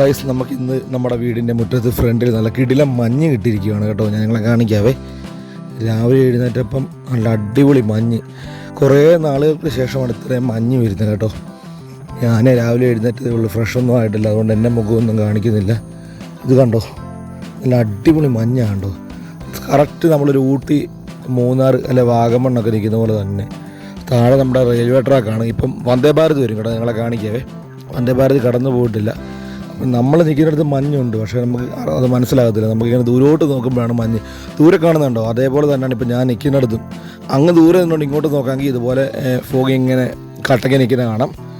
Guys നമുക്ക് ഇന്ന് നമ്മുടെ വീടിന്റെ മുറ്റത്ത് ഫ്രണ്ടിൽ നല്ല കിടിലം മഞ്ഞ് കിട്ടിയിരിക്കുകയാണ് കേട്ടോ. ഞാൻ കാണിക്കാവേ. രാവിലെ എഴുന്നേറ്റപ്പം നല്ല അടിപൊളി മഞ്ഞ്. കുറേ നാളുകൾക്ക് ശേഷമാണ് ഇത്രയും മഞ്ഞ് വരുന്നത് കേട്ടോ. ഞാൻ രാവിലെ എഴുന്നേറ്റതേ ഉള്ളൂ. ഫ്രഷ് ഒന്നും ആയിട്ടില്ല. അതുകൊണ്ട് എന്റെ മുഖമൊന്നും കാണിക്കുന്നില്ല. ഇത് കണ്ടോ? നല്ല അടിപൊളി മഞ്ഞാണ് കേട്ടോ. കറക്റ്റ് നമ്മളൊരു ഊട്ടി മൂന്നാർ അല്ലെ വാഗമണ്ണൊക്കെ നിൽക്കുന്ന പോലെ തന്നെ. താഴെ നമ്മുടെ റെയിൽവേ ട്രാക്കാണ് ഇപ്പം വന്ദേ ഭാരത് വരും കേട്ടോ. ഞങ്ങളെ കാണിക്കാവേ. വന്ദേ ഭാരത് കടന്നു പോയിട്ടില്ല നമ്മൾ നിൽക്കുന്നിടത്ത് മഞ്ഞുണ്ട്. പക്ഷേ നമുക്ക് അത് മനസ്സിലാകത്തില്ല. നമുക്കിങ്ങനെ ദൂരോട്ട് നോക്കുമ്പോഴാണ് മഞ്ഞ്. ദൂരെ കാണുന്നുണ്ടോ? അതേപോലെ തന്നെയാണ് ഇപ്പോൾ ഞാൻ നിൽക്കുന്നിടത്തും അങ്ങ് ദൂരെ നിന്നുകൊണ്ട് ഇങ്ങോട്ട് നോക്കാമെങ്കിൽ ഇതുപോലെ ഫോഗ് ഇങ്ങനെ കട്ടയ്ക്ക് നിൽക്കുന്ന കാണാം.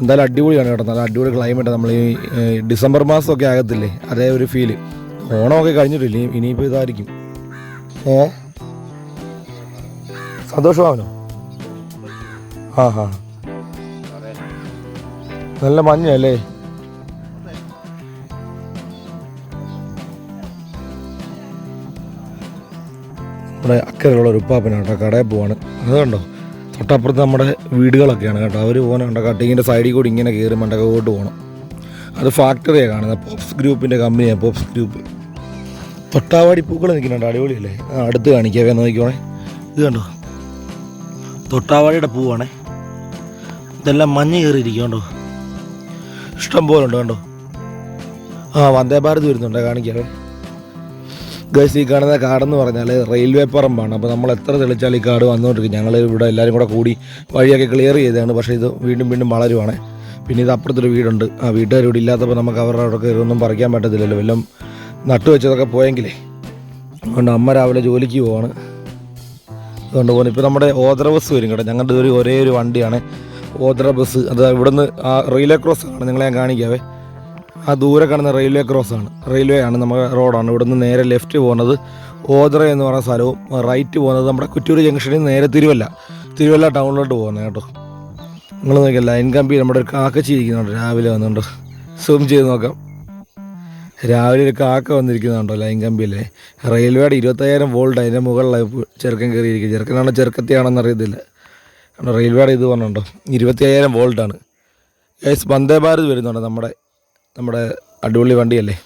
എന്തായാലും അടിപൊളിയാണ് കേട്ടോ. നല്ല അടിപൊളി ക്ലൈമറ്റ്. നമ്മൾ ഈ ഡിസംബർ മാസമൊക്കെ ആകത്തില്ലേ? അതേ ഒരു ഫീൽ. ഓണമൊക്കെ കഴിഞ്ഞിട്ടില്ലേ? ഇനിയിപ്പോൾ ഇതായിരിക്കും. ഏ? സന്തോഷമാവനോ ആ ഹാ നല്ല മഞ്ഞല്ലേ? നമ്മുടെ അക്കരയുള്ള ഒരു ഉപ്പാപ്പനാണ് കേട്ടോ കടയിൽ പോവാണ്. അത് കണ്ടോ? തൊട്ടപ്പുറത്ത് നമ്മുടെ വീടുകളൊക്കെയാണ് കേട്ടോ. അവർ പോകണുണ്ട് കട്ടിങ്ങിന്റെ സൈഡിൽ കൂടി ഇങ്ങനെ കയറി മണ്ടക്കോട്ട് പോകണം അത് ഫാക്ടറിയാണ് കാണുന്നത് പോപ്സ് ഗ്രൂപ്പിന്റെ കമ്പനിയാണ് പോപ്സ് ഗ്രൂപ്പ്. തൊട്ടാവാടി പൂക്കൾ നിൽക്കുന്നുണ്ട്. അടിപൊളിയല്ലേ? അടുത്ത് കാണിക്കാവേ നോക്കിക്കോണേ. ഇത് കണ്ടോ? തൊട്ടാവാടിയുടെ പൂവാണേ. ഇതെല്ലാം മഞ്ഞ് കയറിയിരിക്കും കണ്ടോ? ഇഷ്ടം പോലെ ഉണ്ട് കണ്ടോ? ആ വന്ദേ ഭാരത് വരുന്നുണ്ട്. കാണിക്കാവേ ഗൈസ് ഈ കാണുന്ന കാടെന്ന് പറഞ്ഞാൽ റെയിൽവേ പറമ്പാണ്. അപ്പോൾ നമ്മൾ എത്ര തെളിച്ചാൽ ഈ കാട് വന്നുകൊണ്ടിരിക്കും ഞങ്ങൾ ഇവിടെ എല്ലാവരും കൂടെ കൂടി വഴിയൊക്കെ ക്ലിയർ ചെയ്തതാണ്. പക്ഷേ ഇത് വീണ്ടും വീണ്ടും വളരുവാണ്. പിന്നെ ഇത് അപ്പുറത്തൊരു വീടുണ്ട്. ആ വീട്ടുകാർ ഇവിടെ ഇല്ലാത്തപ്പോൾ നമുക്ക് അവരുടെ അവിടെ കയറിയൊന്നും പറിക്കാൻ പറ്റത്തില്ലല്ലോ. വല്ലതും നട്ടു വെച്ചതൊക്കെ പോയെങ്കിലേ. അതുകൊണ്ട് അമ്മ രാവിലെ ജോലിക്ക് പോവാണ്. അതുകൊണ്ട് പോകുന്നു ഇപ്പോൾ നമ്മുടെ ഓദ്ര ബസ് വരും കേട്ടോ. ഞങ്ങളുടെ ഒരു ഒരേ ഒരു വണ്ടിയാണ്. ഓദ്ര ബസ്. അത് ഇവിടുന്ന് ആ റെയിൽവേ ക്രോസ് ആണ്. നിങ്ങളെ ഞാൻ കാണിക്കാവേ. ആ ദൂരെ കാണുന്ന റെയിൽവേ ക്രോസ് ആണ്. റെയിൽവേ ആണ് നമ്മുടെ റോഡാണ് ഇവിടുന്ന് നേരെ ലെഫ്റ്റ് പോകുന്നത് ഓദ്ര എന്ന് പറയുന്ന സ്ഥലവും റൈറ്റ് പോകുന്നത് നമ്മുടെ കുറ്റൂർ ജംഗ്ഷനിൽ നേരെ തിരുവല്ല. തിരുവല്ല ടൗണിലോട്ട് പോകുന്നത് കേട്ടോ. നിങ്ങൾ നോക്കിയാൽ ലൈൻ കമ്പി നമ്മുടെ ഒരു കാക്കച്ചി ഇരിക്കുന്നുണ്ട്. രാവിലെ വന്നുണ്ട് സൂം ചെയ്ത് നോക്കാം. രാവിലെ ഒരു കാക്ക വന്നിരിക്കുന്നുണ്ടോ ലൈൻ കമ്പിയിലെ. റെയിൽവേയുടെ ഇരുപത്തയ്യായിരം വോൾട്ട് അതിന്റെ മുകളിലായി ചെറുക്കൻ കയറിയിരിക്കും ചെറുക്കനാണോ ചെറുക്കത്തിയാണെന്ന് അറിയത്തില്ല. റെയിൽവേയുടെ ഇത് പറഞ്ഞുണ്ടോ ഇരുപത്തി അയ്യായിരം വോൾട്ടാണ് യെസ് വന്ദേ ഭാരത് വരുന്നുണ്ട് നമ്മുടെ നമ്മുടെ അടിപൊളി വണ്ടിയല്ലേ?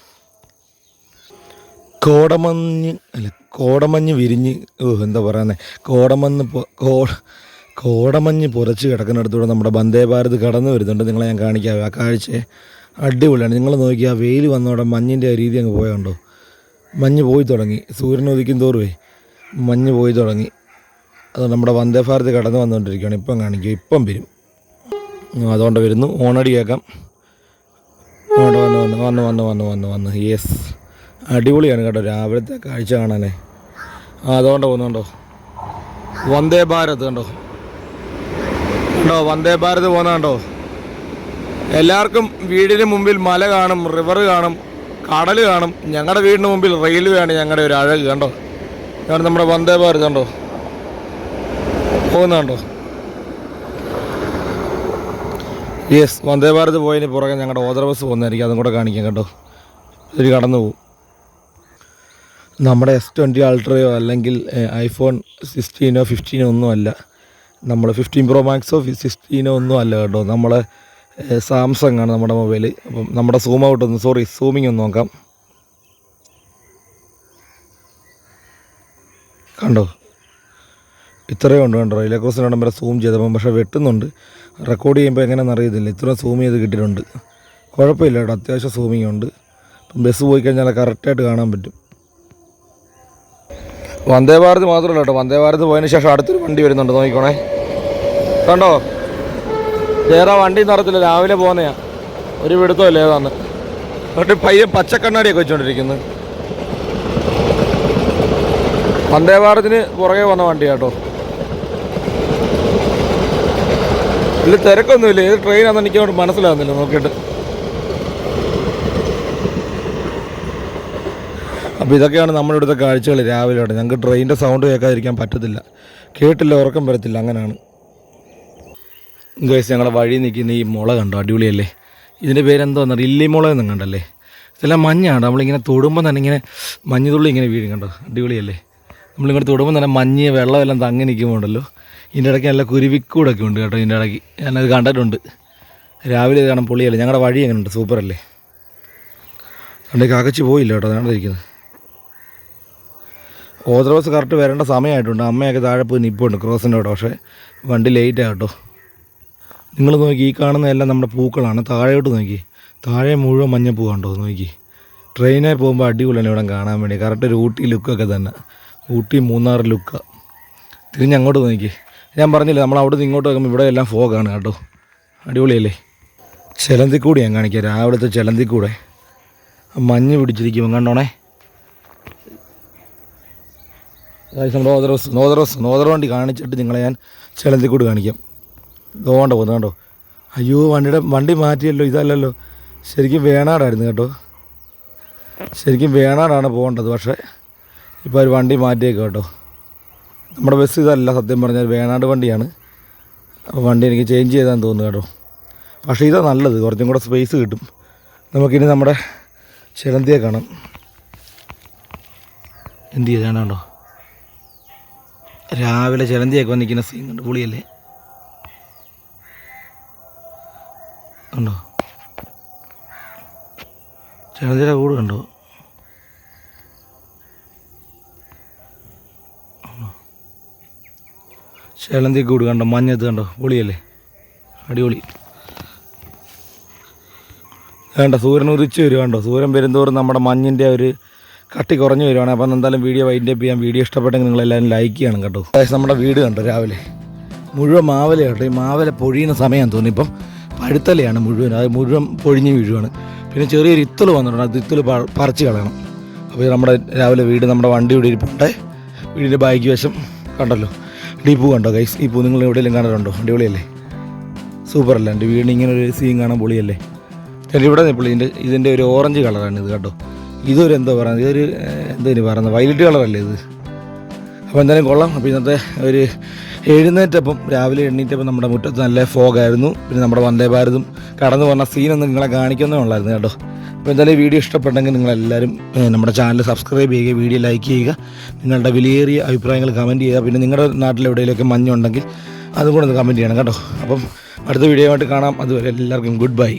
കോടമഞ്ഞ് അല്ല കോടമഞ്ഞ് വിരിഞ്ഞ് ഓ എന്താ പറയുന്നത് കോടമഞ്ഞ് കോ കോടമഞ്ഞ് പുരച്ച് കിടക്കുന്നിടത്തൂടെ നമ്മുടെ വന്ദേ ഭാരത് കടന്നു വരുന്നുണ്ട്. നിങ്ങളെ ഞാൻ കാണിക്കാം. ആ കാഴ്ച അടിപൊളിയാണ്. നിങ്ങൾ നോക്കി ആ വെയിൽ വന്നോടെ മഞ്ഞിന്റെ ആ രീതി അങ്ങ് പോയുണ്ടോ? മഞ്ഞ് പോയി തുടങ്ങി. സൂര്യൻ ഉദിക്കും തോറുവേ മഞ്ഞ് പോയി തുടങ്ങി. അത് നമ്മുടെ വന്ദേ ഭാരത് കടന്നു വന്നുകൊണ്ടിരിക്കുകയാണ്. ഇപ്പം കാണിക്കും. ഇപ്പം വരും. അതുകൊണ്ട് വരുന്നു. ഓണടി കേൾക്കാം. വന്നു വന്നു വന്നു വന്നു വന്നു വന്നു വന്നു യെസ് അടിപൊളിയാണ് കേട്ടോ രാവിലത്തെ കാഴ്ച കാണാനേ. ആ അതുകൊണ്ടോ പോകുന്നുണ്ടോ വന്ദേ ഭാരത് കണ്ടോ? കണ്ടോ വന്ദേ ഭാരത് പോകുന്നുണ്ടോ എല്ലാവർക്കും വീടിന് മുമ്പിൽ മല കാണും റിവർ കാണും കടൽ കാണും. ഞങ്ങളുടെ വീടിന് മുമ്പിൽ റെയിൽവേ ആണ് ഞങ്ങളുടെ ഒരു അഴക് കണ്ടോ? കാരണം നമ്മുടെ വന്ദേ ഭാരത് കണ്ടോ? പോകുന്നുണ്ടോ യെസ് വന്ദേ ഭാരത് പോയതിന് പുറകെ ഞങ്ങളുടെ ഓദർ ബസ് പോകുന്നതായിരിക്കും അതും കൂടെ കാണിക്കാം കേട്ടോ. ഇതിൽ കടന്നു പോകും. നമ്മുടെ എസ് ട്വന്റി അൾട്രയോ അല്ലെങ്കിൽ ഐഫോൺ സിക്സ്റ്റീനോ ഫിഫ്റ്റീനോ ഒന്നും അല്ല. നമ്മൾ ഫിഫ്റ്റീൻ പ്രോ മാക്സോ സിക്സ്റ്റീനോ ഒന്നും അല്ല കേട്ടോ. നമ്മൾ സാംസങ് ആണ് നമ്മുടെ മൊബൈൽ അപ്പം നമ്മുടെ സൂം ഔട്ട് ഒന്ന് സോറി സൂമിങ് ഒന്ന് നോക്കാം. കണ്ടോ? ഇത്രയും ഉണ്ട് കണ്ടോ? റെയിലേ ക്രോസിന്റെ നമ്പർ സൂം ചെയ്തപ്പം പക്ഷേ വെട്ടുന്നുണ്ട്. റെക്കോർഡ് ചെയ്യുമ്പോൾ എങ്ങനെയാണെന്ന് അറിയത്തില്ല. ഇത്രയും സൂം ചെയ്ത് കിട്ടിയിട്ടുണ്ട്. കുഴപ്പമില്ല കേട്ടോ. അത്യാവശ്യം സൂമിങ് ഉണ്ട്. ഇപ്പം ബസ് പോയി കഴിഞ്ഞാൽ കറക്റ്റായിട്ട് കാണാൻ പറ്റും. വന്ദേ ഭാരത് മാത്രമല്ല കേട്ടോ. വന്ദേ ഭാരത് പോയതിന് ശേഷം അടുത്തൊരു വണ്ടി വരുന്നുണ്ട്. നോക്കിക്കോണേ. കണ്ടോ? വേറെ വണ്ടി നടത്തില്ല രാവിലെ പോകുന്നതാണ് ഒരു പിടുത്തമില്ല ഏതാന്ന്. എന്നിട്ട് പയ്യൻ പച്ചക്കണ്ണാടിയൊക്കെ വെച്ചുകൊണ്ടിരിക്കുന്നു വന്ദേ ഭാരതിന് പുറകെ വന്ന വണ്ടി കേട്ടോ. ഇതിൽ തിരക്കൊന്നുമില്ല. ഏത് ട്രെയിനാണെന്ന് എനിക്ക് അങ്ങോട്ട് മനസ്സിലാകുന്നില്ല നോക്കിയിട്ട്. അപ്പോൾ ഇതൊക്കെയാണ് നമ്മുടെ ഇവിടുത്തെ കാഴ്ചകൾ രാവിലെ ആണ് ഞങ്ങൾക്ക് ട്രെയിനിന്റെ സൗണ്ട് കേൾക്കാതിരിക്കാൻ പറ്റത്തില്ല. കേട്ടില്ല ഉറക്കം വരത്തില്ല അങ്ങനെയാണ്. ഗൈസ് ഞങ്ങളുടെ വഴി നിൽക്കുന്ന ഈ മുള കണ്ടോ? അടിപൊളിയല്ലേ? ഇതിന്റെ പേരെന്തോന്നറിയ ഇല്ലി മുള എന്നും കണ്ടല്ലേ? ഇതെല്ലാം മഞ്ഞാണ്. നമ്മളിങ്ങനെ തൊടുമ്പോൾ തന്നെ ഇങ്ങനെ മഞ്ഞുതുള്ളി ഇങ്ങനെ വീഴും കണ്ടോ? അടിപൊളിയല്ലേ? നമ്മളിങ്ങോട്ട് തൊടുമ്പോൾ തന്നെ മഞ്ഞ് വെള്ളമെല്ലാം തങ്ങി നിൽക്കുമ്പോണ്ടല്ലോ. ഇതിന്റെ ഇടയ്ക്ക് നല്ല കുരുവിക്കൂടൊക്കെ ഉണ്ട് കേട്ടോ ഇതിന്റെ ഇടയ്ക്ക്. ഞാനത് കണ്ടിട്ടുണ്ട്. രാവിലെ ഇത് കാണാൻ പൊളിയല്ലേ? ഞങ്ങളുടെ വഴി എങ്ങനെയുണ്ട് സൂപ്പറല്ലേ? എന്റെ കാക്കച്ചി പോയില്ല കേട്ടോ അതാണ് ഇരിക്കുന്നത്. ഓതറോസ് കറക്റ്റ് വരേണ്ട സമയമായിട്ടുണ്ട്. അമ്മയൊക്കെ താഴെ പോയി നിൽപ്പുണ്ട് ക്രോസിന്റെ അവിടെ പക്ഷേ വണ്ടി ലേറ്റാണ് കേട്ടോ. നിങ്ങൾ നോക്കി ഈ കാണുന്ന എല്ലാം നമ്മുടെ പൂക്കളാണ്. താഴെയോട്ട് നോക്കി. താഴെ മുഴുവൻ മഞ്ഞപ്പൂ കണ്ടോ നോക്കി. ട്രെയിനിൽ പോകുമ്പോൾ അടിപൊളിയാണ് ഇവിടെ കാണാൻ വേണ്ടി. കറക്റ്റ് ഒരു ഊട്ടി ലുക്കൊക്കെ തന്നെ. ഊട്ടി മൂന്നാർ ലുക്കാണ് തിരിഞ്ഞ് അങ്ങോട്ട് നോക്കി. ഞാൻ പറഞ്ഞില്ലേ നമ്മൾ അവിടെ ഇങ്ങോട്ട് നോക്കുമ്പോൾ ഇവിടെ എല്ലാം ഫോഗാണ് കേട്ടോ. അടിപൊളിയല്ലേ? ചിലന്തിക്കൂടി ഞാൻ കാണിക്കാം രാവിലത്തെ ചിലന്തിക്കൂടെ. മഞ്ഞ് പിടിച്ചിരിക്കും കണ്ടോണേ? നോദറോസ് നോദറോസ് നോദറ വണ്ടി കാണിച്ചിട്ട് നിങ്ങളെ ഞാൻ ചിലന്തിക്കൂട് കാണിക്കാം. ഗോണ്ട പോകുന്നത് കണ്ടോ? അയ്യോ വണ്ടിയുടെ വണ്ടി മാറ്റിയല്ലോ ഇതല്ലല്ലോ. ശരിക്കും വേണാടായിരുന്നു കേട്ടോ. ശരിക്കും വേണാടാണ് പോകേണ്ടത് പക്ഷേ ഇപ്പോൾ ഒരു വണ്ടി മാറ്റിയേക്കാം കേട്ടോ. നമ്മുടെ ബസ് ഇതല്ല സത്യം പറഞ്ഞാൽ വേണാട് വണ്ടിയാണ്. അപ്പോൾ വണ്ടി എനിക്ക് ചേഞ്ച് ചെയ്താൽ തോന്നുന്നു കേട്ടോ. പക്ഷേ ഇതാ നല്ലത് കുറച്ചും കൂടെ സ്പേസ് കിട്ടും. നമുക്കിനി നമ്മുടെ ചിലന്തിയെ കാണാം. എന്ത് ചെയ്താണോ രാവിലെ ചിലന്തിയൊക്കെ വന്നിരിക്കുന്ന സീൻ കണ്ട്? പുളിയല്ലേ? ഉണ്ടോ ചിലന്തിയുടെ കൂട് കണ്ടോ? ചിലന്തി കൂട് കണ്ടോ മഞ്ഞത്ത് കണ്ടോ പൊളിയല്ലേ അടിപൊളി. വേണ്ട സൂര്യൻ ഉദിച്ച് വരും സൂര്യൻ വരുന്നതോറും നമ്മുടെ മഞ്ഞിന്റെ ഒരു കട്ടി കുറഞ്ഞു വരുവാണ്. അപ്പം എന്തായാലും വീഡിയോ വൈൻഡപ്പ് ചെയ്യാം. വീഡിയോ ഇഷ്ടപ്പെട്ടെങ്കിൽ നിങ്ങൾ എല്ലാവരും ലൈക്ക് ചെയ്യണം കേട്ടോ. നമ്മുടെ വീട് കണ്ടോ രാവിലെ? മുഴുവൻ മാവല കേട്ടോ. ഈ മാവല പൊഴിയുന്ന സമയം തോന്നി. ഇപ്പം പഴുത്തലയാണ് മുഴുവൻ. അത് മുഴുവൻ പൊഴിഞ്ഞ് വീഴുവാണ്. പിന്നെ ചെറിയൊരു ഇത്തൽ വന്നിട്ടുണ്ട്. അത് ഇത്തൽ പറിച്ച് കളയണം. അപ്പോൾ നമ്മുടെ രാവിലെ വീട് നമ്മുടെ വണ്ടി ഇവിടെ ഇരിപ്പുണ്ട്. വീടിന്റെ ബാഗ് വശം കണ്ടല്ലോ. ഈ പൂ കണ്ടോ ഗൈസ് ഈ പൂ നിങ്ങൾ എവിടെയെങ്കിലും കാണാറുണ്ടോ? അടിപൊളിയല്ലേ? സൂപ്പർ അല്ല എന്റെ വീടിന് ഇങ്ങനെ ഒരു സീൻ കാണാൻ പൊളിയല്ലേ? എന്റെ ഇവിടെ നിപ്പോൾ ഇതിന്റെ ഇതിന്റെ ഒരു ഓറഞ്ച് കളറാണ് ഇത് കേട്ടോ ഇതൊരു എന്തോ പറയുന്നത്? ഇതൊരു എന്തോ ഇനി പറയുന്നത്? വയലറ്റ് കളറല്ലേ ഇത്? അപ്പോൾ എന്തായാലും കൊള്ളാം. അപ്പോൾ ഇന്നത്തെ ഒരു എഴുന്നേറ്റപ്പം രാവിലെ എണ്ണീറ്റപ്പം നമ്മുടെ മുറ്റത്ത് നല്ല ഫോഗായിരുന്നു പിന്നെ നമ്മുടെ വന്ദേ ഭാരതും കടന്നു പോകുന്ന സീനൊന്നും നിങ്ങളെ കാണിക്കുന്നേ ഉള്ളായിരുന്നു കേട്ടോ അപ്പോൾ എന്തായാലും വീഡിയോ ഇഷ്ടപ്പെട്ടെങ്കിൽ നിങ്ങളെല്ലാവരും നമ്മുടെ ചാനൽ സബ്സ്ക്രൈബ് ചെയ്യുക വീഡിയോ ലൈക്ക് ചെയ്യുക നിങ്ങളുടെ വിലയേറിയ അഭിപ്രായങ്ങൾ കമന്റ് ചെയ്യുക പിന്നെ നിങ്ങളുടെ നാട്ടിൽ എവിടെയെങ്കിലുമൊക്കെ മഞ്ഞുണ്ടെങ്കിൽ അതും കൂടെ ഒന്ന് കമന്റ് ചെയ്യണം കേട്ടോ. അപ്പം അടുത്ത വീഡിയോ ആയിട്ട് കാണാം. അതുവരെ എല്ലാവർക്കും ഗുഡ് ബൈ.